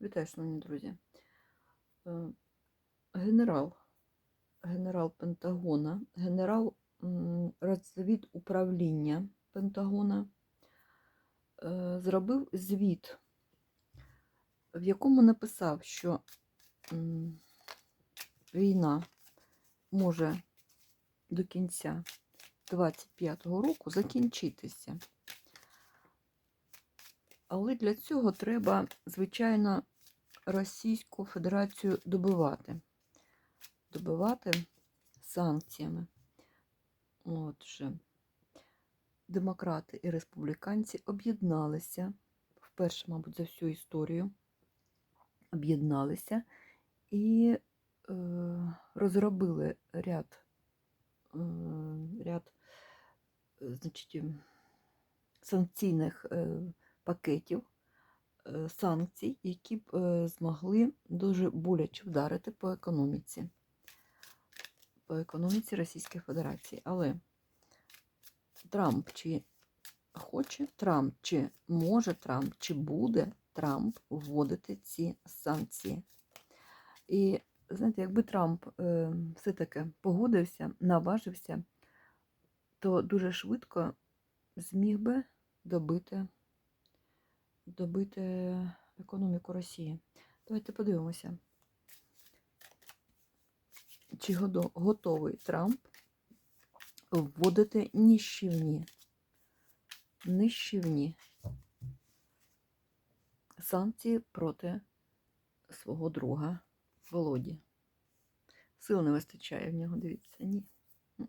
Вітаю, шановні друзі. Е, Генерал, генерал Пентагона, генерал м, розвідуправління Пентагона е, зробив звіт, в якому написав, що війна може до кінця 25-го року закінчитися. Але для цього треба, звичайно, Російську Федерацію добивати. Добивати санкціями. Отже, демократи і республіканці об'єдналися вперше, мабуть, за всю історію. Об'єдналися і е, розробили ряд, е, ряд е, значить, санкційних е, пакетів е, санкцій, які б е, змогли дуже боляче вдарити по економіці, по економіці Російської Федерації. Але Трамп чи хоче Трамп, чи може Трамп, чи буде Трамп вводити ці санкції. І знаєте, якби Трамп е, все-таки погодився, наважився, то дуже швидко зміг би добити добити економіку Росії. Давайте подивимося, чи готовий Трамп вводити нищівні, нищівні санкції проти свого друга Володі. Сил не вистачає в нього, дивіться, ні.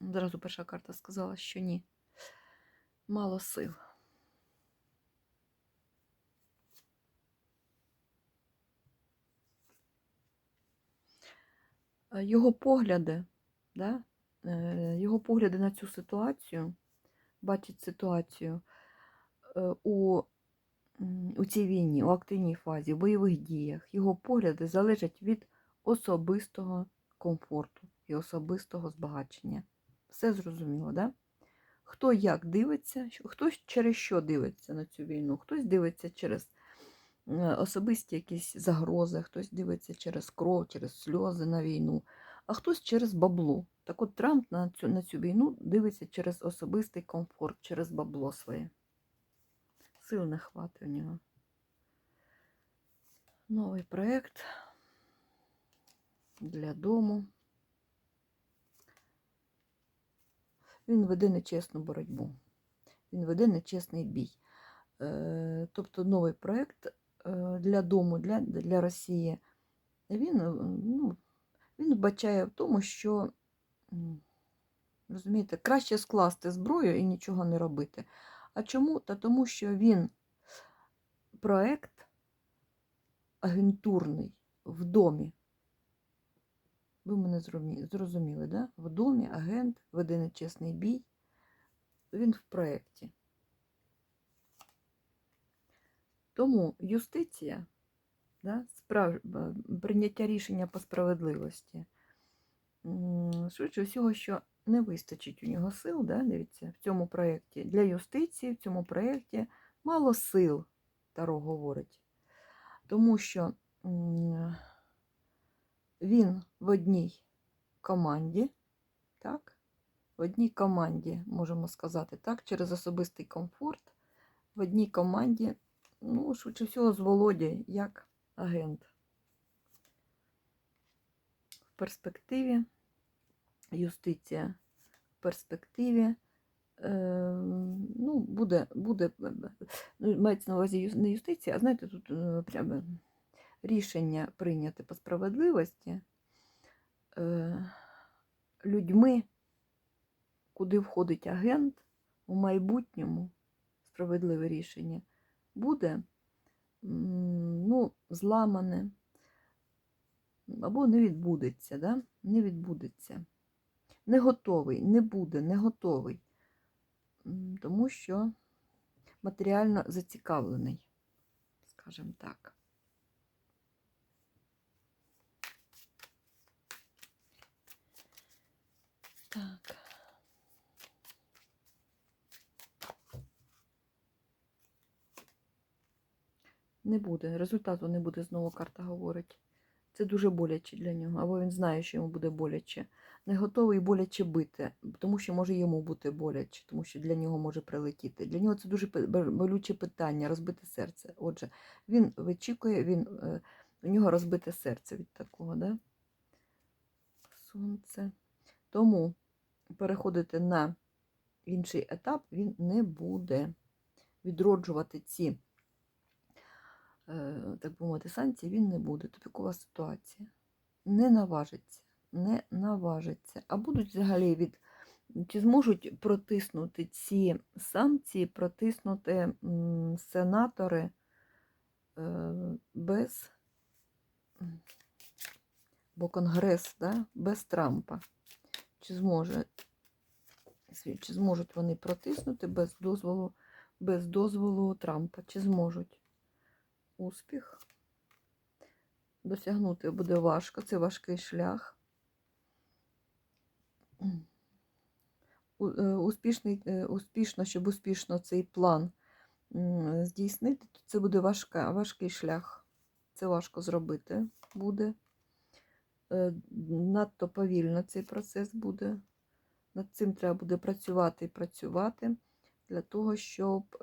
Зразу перша карта сказала, що ні. Мало сил. Його погляди, да? е, його погляди на цю ситуацію, бачить ситуацію е, у, у цій війні, у активній фазі, в бойових діях, його погляди залежать від особистого комфорту і особистого збагачення. Все зрозуміло, да? Хто як дивиться, хтось через що дивиться на цю війну, хтось дивиться через е, особисті якісь загрози, хтось дивиться через кров, через сльози на війну, а хтось через бабло. Так от Трамп на цю, на цю війну дивиться через особистий комфорт, через бабло своє. Сил не хватить у нього. Новий проєкт для дому. Він веде нечесну боротьбу. Він веде нечесний бій. Е, Тобто новий проєкт е, для дому, для, для Росії, він, ну, він вбачає в тому, що, розумієте, краще скласти зброю і нічого не робити. А чому? Та тому, що він проєкт агентурний в домі. Ви мене зрозуміли, да? В домі агент веде нечесний бій. Він в проєкті. Тому юстиція, да, справ... прийняття рішення по справедливості, швидше всього, що не вистачить у нього сил, да, дивіться, в цьому проєкті. Для юстиції в цьому проєкті мало сил, Таро говорить. Тому що він в одній команді, так? В одній команді, можемо сказати, так, через особистий комфорт, в одній команді Ну, швидше всього, з Володі як агент. В перспективі юстиція в перспективі. Е, ну, буде, буде, ну, мається на увазі не юстиція, а знаєте, тут е, прямо рішення прийняти по справедливості е, людьми, куди входить агент у майбутньому справедливе рішення буде ну, зламане або не відбудеться, да? не відбудеться. Не готовий, не буде, не готовий, тому що матеріально зацікавлений, скажімо так. Так. Не буде. Результату не буде, знову карта говорить. Це дуже боляче для нього, або він знає, що йому буде боляче. Не готовий боляче бити, тому що може йому бути боляче, тому що для нього може прилетіти. Для нього це дуже болюче питання, розбите серце. Отже, він вичікує, він, е, у нього розбите серце від такого, да? Сонце. Тому переходити на інший етап він не буде відроджувати ці, так би мовити, санкції він не буде. Тупікова ситуація. Не наважиться, не наважиться. А будуть взагалі від. Чи зможуть протиснути ці санкції, протиснути сенатори е, без, бо Конгрес, да, без Трампа? Чи зможе чи зможуть вони протиснути без дозволу, без дозволу Трампа? Чи зможуть? Успіх. Досягнути буде важко, це важкий шлях. Е, Успішний, е, успішно, щоб успішно цей план здійснити, то це буде важка, важкий шлях. Це важко зробити буде. Е, Надто повільно цей процес буде. Над цим треба буде працювати і працювати для того, щоб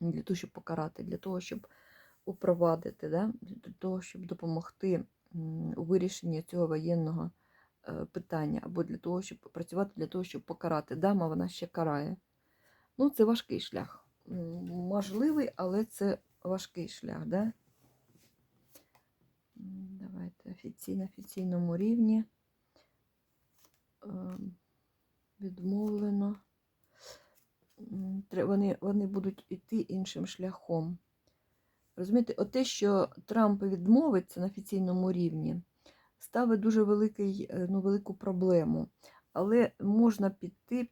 для того, щоб покарати, для того, щоб упровадити, да? для того, щоб допомогти у вирішенні цього воєнного е, питання, або для того, щоб працювати для того, щоб покарати. Дама вона ще карає. Ну, це важкий шлях. Можливий, але це важкий шлях. Да? Давайте офіційно, офіційному рівні. Ем, Відмовлено. Вони, вони будуть йти іншим шляхом. Розумієте, оте, що Трамп відмовиться на офіційному рівні, ставить дуже великий, е, ну, велику проблему. Але можна піти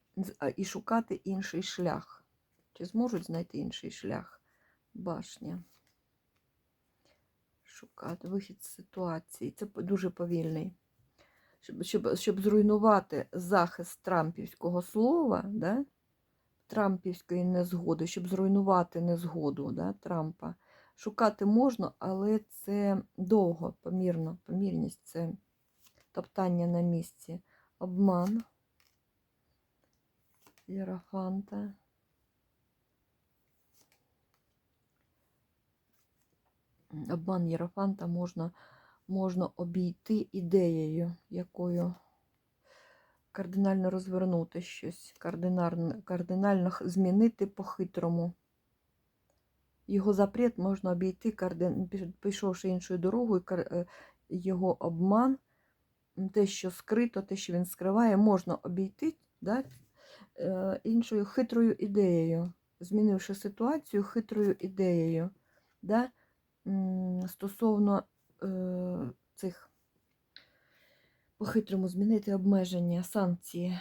і шукати інший шлях. Чи зможуть знайти інший шлях? Башня. Шукати вихід з ситуації. Це дуже повільний. Щоб, щоб, щоб зруйнувати захист трампівського слова, да? Трампівської незгоди, щоб зруйнувати незгоду да, Трампа. Шукати можна, але це довго, помірно. Помірність це топтання на місці. Обман. Єрафанта. Обман Єрафанта можна, можна обійти ідеєю, якою кардинально розвернути щось, кардинально, кардинально змінити по-хитрому. Його запрет можна обійти, пішовши іншою дорогою, е, його обман, те, що скрито, те, що він скриває, можна обійти да, е, іншою хитрою ідеєю, змінивши ситуацію хитрою ідеєю. Да, стосовно е, цих по-хитрому змінити обмеження, санкції,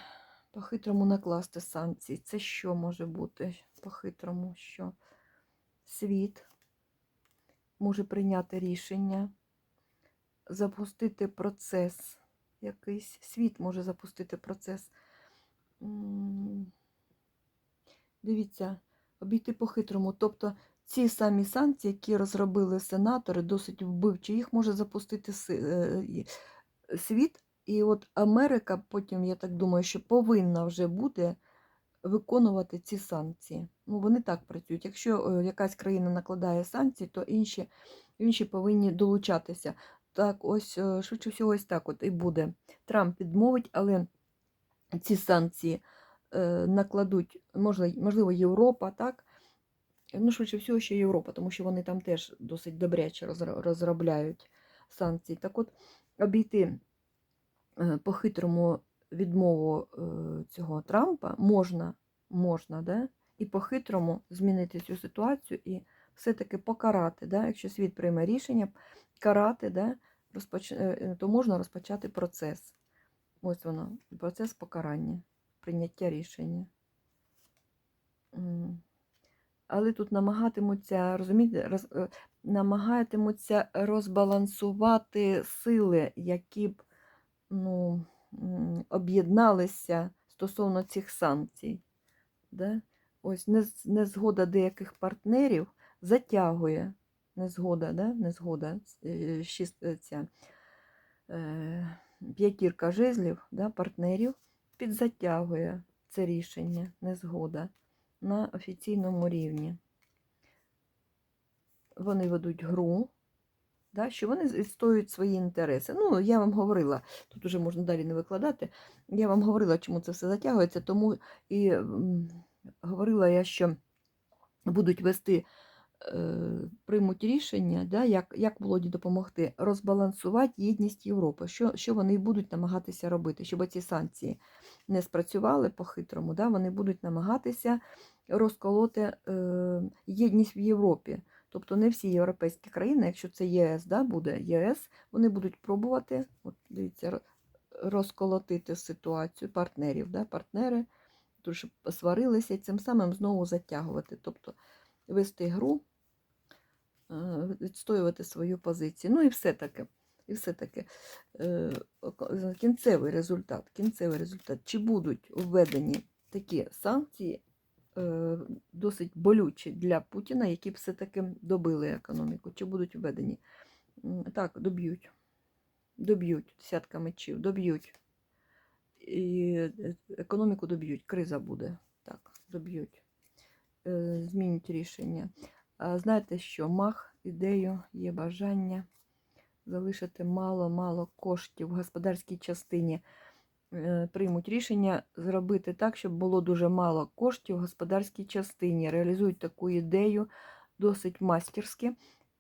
по-хитрому накласти санкції. Це що може бути по-хитрому? Що світ може прийняти рішення, запустити процес якийсь. Світ може запустити процес. Дивіться, обійти по-хитрому. Тобто ці самі санкції, які розробили сенатори, досить вбивчі, їх може запустити е, світ. І от Америка потім, я так думаю, що повинна вже буде виконувати ці санкції. Ну, вони так працюють. Якщо е, якась країна накладає санкції, то інші, інші повинні долучатися. Так, ось, е, швидше всього, ось так от і буде. Трамп відмовить, але ці санкції е, накладуть, можливо, Європа, так? Ну, швидше всього, що Європа, тому що вони там теж досить добряче розробляють санкції. Так от, обійти по-хитрому відмову е, цього Трампа можна, можна, да? і по-хитрому змінити цю ситуацію і все-таки покарати. Да? Якщо світ прийме рішення карати, да? Розпоч... е, то можна розпочати процес. Ось воно, процес покарання, прийняття рішення. Але тут намагатимуться, розумієте, роз, е, намагатимуться розбалансувати сили, які б ну, об'єдналися стосовно цих санкцій. Да? Ось незгода деяких партнерів затягує незгода, да? незгода, е, е, ця, е, п'ятірка жезлів, да? партнерів, підзатягує це рішення, незгода на офіційному рівні. Вони ведуть гру, да? що вони відстоюють свої інтереси. Ну, я вам говорила, тут уже можна далі не викладати. Я вам говорила, чому це все затягується, тому і говорила я, що будуть вести, е, приймуть рішення, да, як, як Володі допомогти розбалансувати єдність Європи, що, що вони будуть намагатися робити, щоб ці санкції не спрацювали по-хитрому, да, вони будуть намагатися розколоти е, єдність в Європі. Тобто не всі європейські країни, якщо це ЄС, да, буде ЄС, вони будуть пробувати, от дивіться, розколотити ситуацію партнерів, да, партнери, тут же посварилися і цим самим знову затягувати. Тобто вести гру, е, відстоювати свою позицію. Ну і все таке. І все таки е, кінцевий результат, кінцевий результат, чи будуть введені такі санкції досить болючі для Путіна, які б все-таки добили економіку, чи будуть введені? Так, доб'ють. Доб'ють десятка мечів, доб'ють. І е, економіку доб'ють, криза буде. Так, доб'ють. Е, Змінять рішення. Знаєте що? Мах, ідею, є бажання залишити мало-мало коштів в господарській частині. Е, Приймуть рішення зробити так, щоб було дуже мало коштів в господарській частині. Реалізують таку ідею досить мастерськи.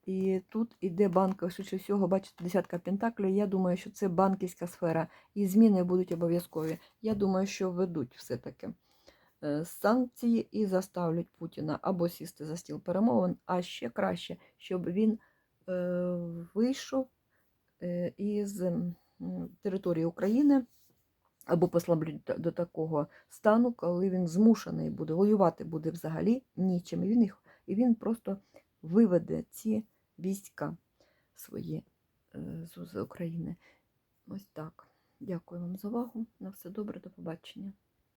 І тут іде банка, швидше всього, бачите, десятка пентаклів. Я думаю, що це банківська сфера, і зміни будуть обов'язкові. Я думаю, що введуть все-таки е, санкції і заставлять Путіна або сісти за стіл перемовин, а ще краще, щоб він е, вийшов із території України або послаблюють до- такого стану, коли він змушений буде воювати буде взагалі нічим. І він їх і він просто виведе ці війська свої е, з України. Ось так. Дякую вам за увагу. На все добре, до побачення.